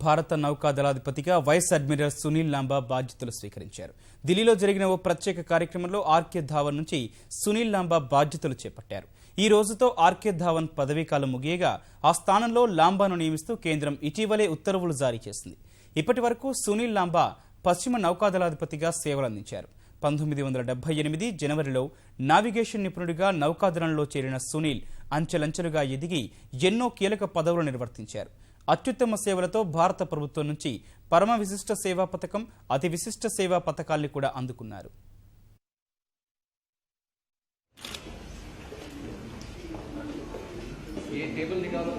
భారత నౌకాదళాధిపతిగా vice admiral Sunil Lamba బాధ్యతలు స్వీకరించారు. ఢిల్లీలో జరిగిన ఓ ప్రత్యేక కార్యక్రమంలో ఆర్కే ధావన్ నుంచి సునీల్ లాంబా బాధ్యతలు చేపట్టారు. ఈ రోజుతో ఆర్కే ధావన్ పదవీకాలం ముగియగా ఆ స్థానంలో లాంబాను నియమిస్తూ కేంద్రం ఇటీవలే ఉత్తర్వులు జారీ చేసింది. ఇప్పటి వరకు సునీల్ లాంబా పశ్చిమ నౌకాదళాధిపతిగా సేవలందించారు పంతొమ్మిది వందల డెబ్బై ఎనిమిది జనవరిలో నావిగేషన్ నిపుణుడిగా నౌకాదళంలో చేరిన సునీల్ అంచెలంచెలుగా ఎదిగి ఎన్నో కీలక పదవులు నిర్వర్తించారు. అత్యుత్తమ సేవలతో భారత ప్రభుత్వం నుంచి పరమ విశిష్ట సేవా పథకం అతి విశిష్ట సేవా పథకాల్ని కూడా అందుకున్నారు ये टेबल निकालो